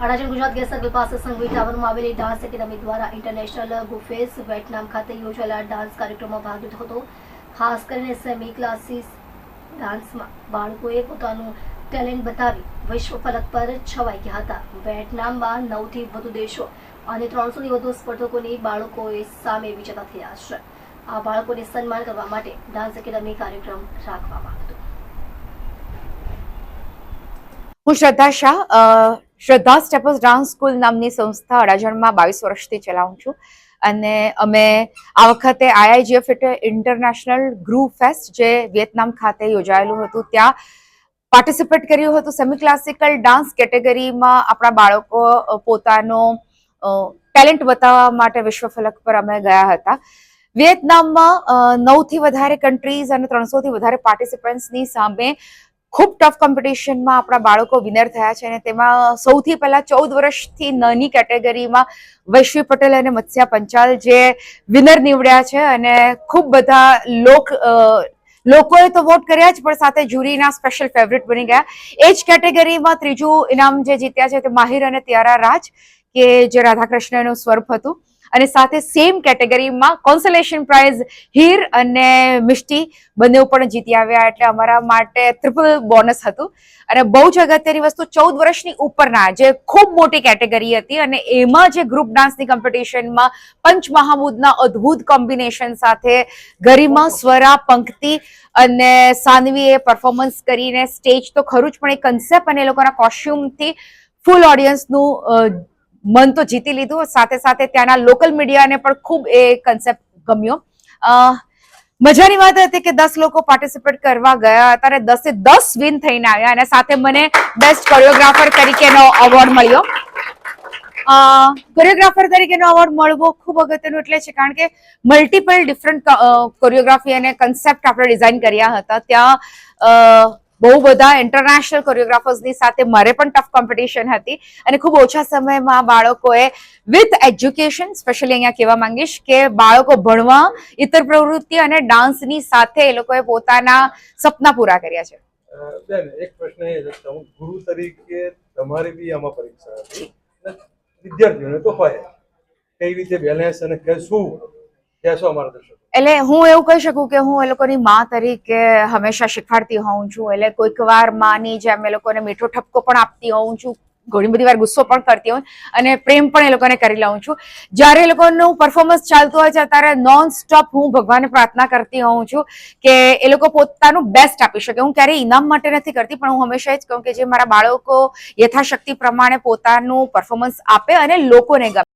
Adajan Gujarat gas circle પાસે સંઘવી ટાવરમાં આવેલી ડાન્સ એકેડમી દ્વારા ઇન્ટરનેશનલ ગુફેસ વેટનામ ખાતે યોજાયેલા ડાન્સ કાર્યક્રમમાં ભાગ લીધો હતો. ખાસ કરીને સેમી ક્લાસીસ ડાન્સમાં બાળકોએ પોતાનું ટેલેન્ટ બતાવી વિશ્વ ફલક પર છવાઈ ગયા હતા. વેટનામમાં નવથી વધુ દેશો અને ત્રણસોથી વધુ સ્પર્ધકોની બાળકોએ સામે વિજેતા થયા છે. આ બાળકોને સન્માન કરવા માટે ડાન્સ એકેડમી કાર્યક્રમ રાખવામાં હતો. હું શ્રદ્ધા શાહ શ્રદ્ધા સ્ટેપસ ડાન્સ સ્કૂલ નામની સંસ્થા અડાજણમાં બાવીસ વર્ષથી ચલાવું છું. અને અમે આ વખતે આઈઆઈજીએફ એટલે ઇન્ટરનેશનલ ગ્રુપ ફેસ્ટ જે વિયેતનામ ખાતે યોજાયેલું હતું, ત્યાં પાર્ટિસિપેટ કર્યું હતું સેમી ક્લાસિકલ ડાન્સ કેટેગરીમાં આપણા બાળકો પોતાનો ટેલેન્ટ બતાવવા માટે વિશ્વ ફલક પર અમે ગયા હતા. વિયેતનામમાં નવથી વધારે કન્ટ્રીઝ અને ત્રણસોથી વધારે પાર્ટિસિપન્ટ્સની સામે ખૂબ ટફ કોમ્પિટિશનમાં આપણા બાળકો વિનર થયા છે અને તેમાં સૌથી પહેલા ચૌદ વર્ષથી નાની કેટેગરીમાં વૈશ્વી પટેલ અને મત્સ્યા પંચાલ જે વિનર નીવડ્યા છે અને ખૂબ બધા લોક લોકોએ તો વોટ કર્યા જ, પણ સાથે જ્યુરીના સ્પેશિયલ ફેવરિટ બની ગયા. એ જ કેટેગરીમાં ત્રીજું ઇનામ જે જીત્યા છે તે માહિર અને ત્યારા રાજ, કે જે રાધાકૃષ્ણનું સ્વરૂપ હતું. અને સાથે સેમ કેટેગરીમાં કોન્સોલેશન પ્રાઇઝ હીર અને મિષ્ટી બંને પણ જીતી આવ્યા એટલે અમારા માટે ટ્રિપલ બોનસ હતું. અને બહુ જ અગત્યની વસ્તુ ચૌદ વર્ષની ઉપરના જે ખૂબ મોટી કેટેગરી હતી અને એમાં જે ગ્રુપ ડાન્સની કોમ્પિટિશનમાં પંચ મહામૂદના અદ્ભુત કોમ્બિનેશન સાથે ગરિમા, સ્વરા, પંક્તિ અને સાનવીએ પરફોર્મન્સ કરીને સ્ટેજ તો ખરું જ, પણ એ કન્સેપ્ટ અને એ લોકોના કોસ્ટ્યુમથી ફૂલ ઓડિયન્સનું મન તો જીતી લીધું. સાથે સાથે ત્યાંના લોકલ મીડિયાને પણ ખૂબ એ કન્સેપ્ટ ગમ્યો. મજાની વાત હતી કે દસ લોકો પાર્ટિસિપેટ કરવા ગયા હતા અને દસે દસ વિન થઈને આવ્યા. અને સાથે મને બેસ્ટ કોરિયોગ્રાફર તરીકેનો એવોર્ડ મળ્યો. કોરિયોગ્રાફર તરીકેનો એવોર્ડ મળવો ખૂબ અગત્યનું એટલે છે કારણ કે મલ્ટિપલ ડિફરન્ટ કોરિયોગ્રાફી અને કન્સેપ્ટ આપણે ડિઝાઇન કર્યા હતા. ત્યાં બહુ બધા ઇન્ટરનેશનલ કોરિયોગ્રાફર્સની સાથે મારે પણ ટફ કોમ્પિટિશન હતી. અને ખૂબ ઓછા સમયમાં બાળકોએ વિથ એજ્યુકેશન સ્પેશિયલી અહીંયા કહેવા માંગીશ કે બાળકો ભણવા, ઇતર પ્રવૃત્તિ અને ડાન્સની સાથે એ લોકોએ પોતાના સપના પૂરા કર્યા છે. બેન, એક પ્રશ્ન એ છે હું ગુરુ તરીકે તમારી બી આમાં પરીક્ષા હતી. વિદ્યાર્થીઓને તો હોય. કઈ રીતે બેલેન્સ અને શું? કહેશો અમારા દર્શકો એટલે હું એવું કહી શકું કે હું એ લોકોની માં તરીકે હંમેશા શીખવાડતી હોઉં છું. એટલે કોઈક વાર માની જેમ એ લોકોને મીઠો ઠપકો પણ આપતી હોઉં છું. ઘણી બધી વાર ગુસ્સો પણ કરતી હોઉં અને પ્રેમ પણ એ લોકોને કરી લઉં છું. જ્યારે એ લોકોનું પરફોર્મન્સ ચાલતું હોય છે, ત્યારે નોન સ્ટોપ હું ભગવાનને પ્રાર્થના કરતી હોઉં છું કે એ લોકો પોતાનું બેસ્ટ આપી શકે. હું ક્યારેય ઇનામ માટે નથી કરતી, પણ હું હંમેશા જ કહું કે જે મારા બાળકો યથાશક્તિ પ્રમાણે પોતાનું પરફોર્મન્સ આપે અને લોકોને ગમે.